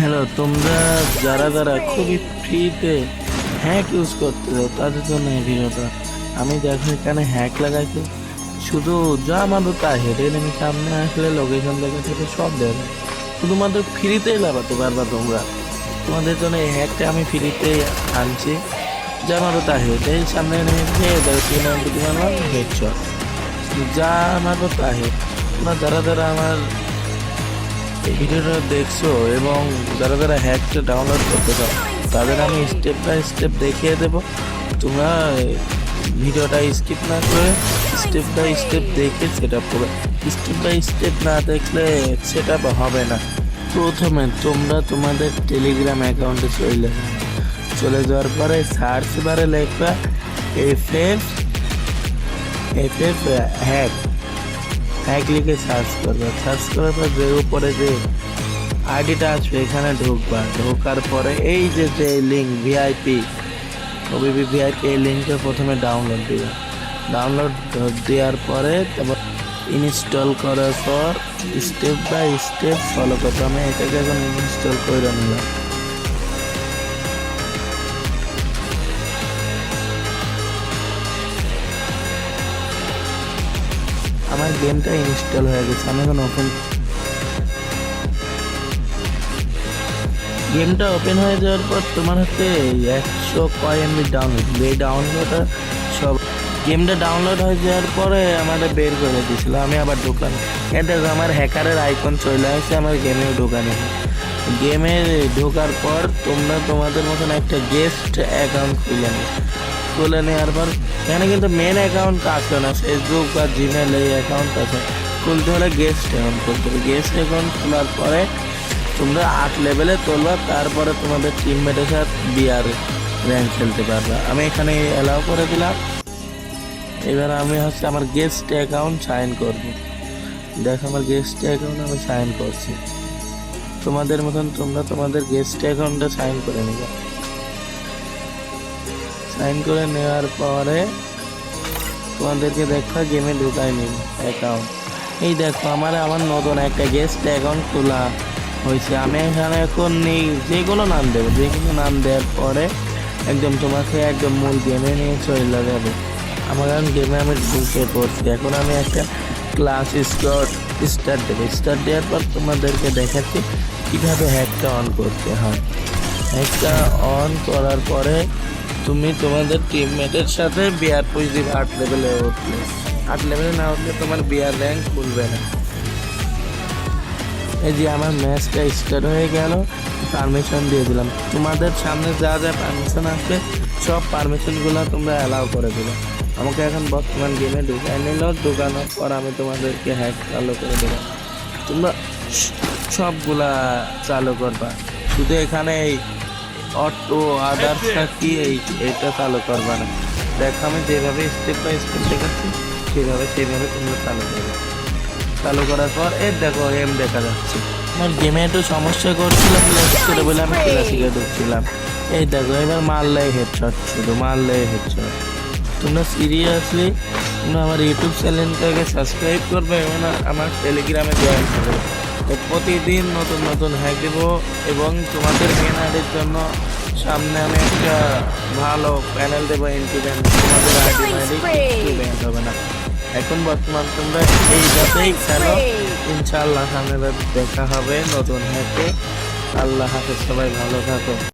Hello, তোমরা যারা যারা খুবই ফ্রিতে হ্যাক ইউজ করতে চাও, তাদের জন্য এই ভিডিওটা। আমি দেখো এখানে হ্যাক লাগাইছি। শুধু যা আমাদের তা হেঁটে নেমে সামনে আসলে লোকেশন দেখা থেকে সব দেবে। শুধুমাত্র ফ্রিতেই লাগাতে পারবা তোমরা। তোমাদের জন্য এই হ্যাকটা আমি ফ্রিতে আনছি। যা আমাদের তা হেঁটে সামনে নেমে খেয়ে দেবে, তিন নাম্বার তিন নাম্বার হেডশট যা আমার তা হেড তোমরা যারা যারা আমার এই ভিডিওটা দেখছ এবং যারা যারা হ্যাকটা ডাউনলোড করতে চাও, তাদের আমি স্টেপ বাই স্টেপ দেখিয়ে দেব। তোমরা ভিডিওটা স্কিপ না করে স্টেপ বাই স্টেপ দেখে সেট আপ করবে স্টেপ বাই স্টেপ না দেখলে সেট আপ হবে না। প্রথমে তোমরা তোমাদের টেলিগ্রাম অ্যাকাউন্টে চলে চলে যাওয়ার পরে সার্চ বারে লেখবা F F F F hack hack লিখে সার্চ করবে। সার্চ করার পর যে উপরে যে আইডিটা আসবে, এখানে ঢুকবা। ঢোকার পরে এই যে যে লিঙ্ক ভিআইপি ওবিপি ভিআইপি এই লিঙ্কটা প্রথমে ডাউনলোড দিবে। ডাউনলোড দেওয়ার পরে তারপর ইনস্টল করার পর স্টেপ বাই স্টেপ ফলো করতে আমি এটাকে এখন ইনস্টল করে নিলাম। আমার গেমটা ইনস্টল হয়ে গেছে, আমি এখন ওপেন গেমটা ওপেন হয়ে যাওয়ার পর তোমার হচ্ছে একশো কয় এমবি ডাউনলোড এই ডাউনলোডটা সব গেমটা ডাউনলোড হয়ে যাওয়ার পরে আমাদের বের করে দিয়েছিল, আমি আবার ঢুকলাম। এটা আমার হ্যাকারের আইকন চলে আসছে, আমার গেমে ঢোকানো। গেমে ঢোকার পর তোমরা তোমাদের মতন একটা গেস্ট অ্যাকাউন্ট খুলে নিও। খুলে নেওয়ার পর এখানে কিন্তু মেন অ্যাকাউন্ট আছে না। ফেসবুক বা জিমেল এই অ্যাকাউন্ট আছে। খুলতে হলে গেস্ট অ্যাকাউন্ট খুলতে হবে। গেস্ট অ্যাকাউন্ট খোলার পরে তোমরা আট লেভেলে তুলবা, তারপরে তোমাদের টিমমেটের সাথে বিআর র্যাঙ্ক খেলতে পারবে। আমি এখানে অ্যালাউ করে দিলাম। এবার আমি হচ্ছে আমার গেস্ট অ্যাকাউন্ট সাইন করব। দেখো আমার গেস্ট অ্যাকাউন্ট আমি সাইন করছি। তোমাদের মতন তোমরা তোমাদের গেস্ট অ্যাকাউন্টে সাইন করে নেবে। সাইন করে নেওয়ার পরে তোমাদেরকে দেখো গেমে ঢুকাই নিন অ্যাকাউন্ট এই দেখো, আমার আমার নতুন একটা গেস্ট অ্যাকাউন্ট খোলা হয়েছে। আমি এখানে এখন নেই, যে কোনো নাম দেবো। যে কোনো নাম দেওয়ার পরে একদম তোমাকে একদম মূল গেমে নিয়ে চলে যাবে। আমার এখন গেমে আমি ঢুকে পড়ছি। এখন আমি একটা ক্লাস স্টার্ট স্টার্ট দেবো। স্টার্ট দেওয়ার পর তোমাদেরকে দেখাচ্ছি কীভাবে হ্যাকটা অন করতে হয়। হ্যাকটা অন করার পরে তুমি তোমাদের টিমমেটের সাথে বিয়ার পজিটিভ আট লেভেলে উঠলে আট লেভেলে না উঠলে তোমার বিয়ার র্যাঙ্ক খুলবে না। এই যে আমার ম্যাচটা স্টার্ট হয়ে গেল পারমিশন দিয়ে দিলাম। তোমাদের সামনে যা যা পারমিশন আসবে, সব পারমিশনগুলো তোমরা অ্যালাউ করে দিলে আমাকে এখন বর্তমান গেমে ঢুকাই নিল ঢুকানোর পর আমি তোমাদেরকে হ্যাক চালু করে দিলাম। তোমরা সবগুলা চালু করবা। শুধু এখানে এই অটো আদার্স কি এই এটা চালু করবা না। দেখো আমি যেভাবে স্টেপ বাই স্টেপ দেখাচ্ছি সেভাবে সেভাবে তোমরা চালু করবে। চালু করার পর এর দেখো এম দেখা যাচ্ছে। আমার গেমে একটু সমস্যা করছিলাম করে বলে আমি ক্লাসিকে ঢুকছিলাম। এই দেখো এবার মারলে হেডশট শুধু মারলে হেডশট তোমরা সিরিয়াসলি তোমরা আমার ইউটিউব চ্যানেলটাকে সাবস্ক্রাইব করবে এবং আমার টেলিগ্রামে জয়েন করবে। তো প্রতিদিন নতুন নতুন হ্যাক দেব এবং তোমাদের কেনারের জন্য সামনে আমি একটা ভালো প্যানেল দেবো এন্ট্রি ব্যান্ড তোমাদের আইডি মাইডি ব্যান্ড হবে না। এখন বর্তমান তোমরা এইটাতেই খেলো। ইনশাআল্লাহ সামনে দেখা হবে নতুন হ্যাকে আল্লাহ হাফেজ সবাই ভালো থাকো।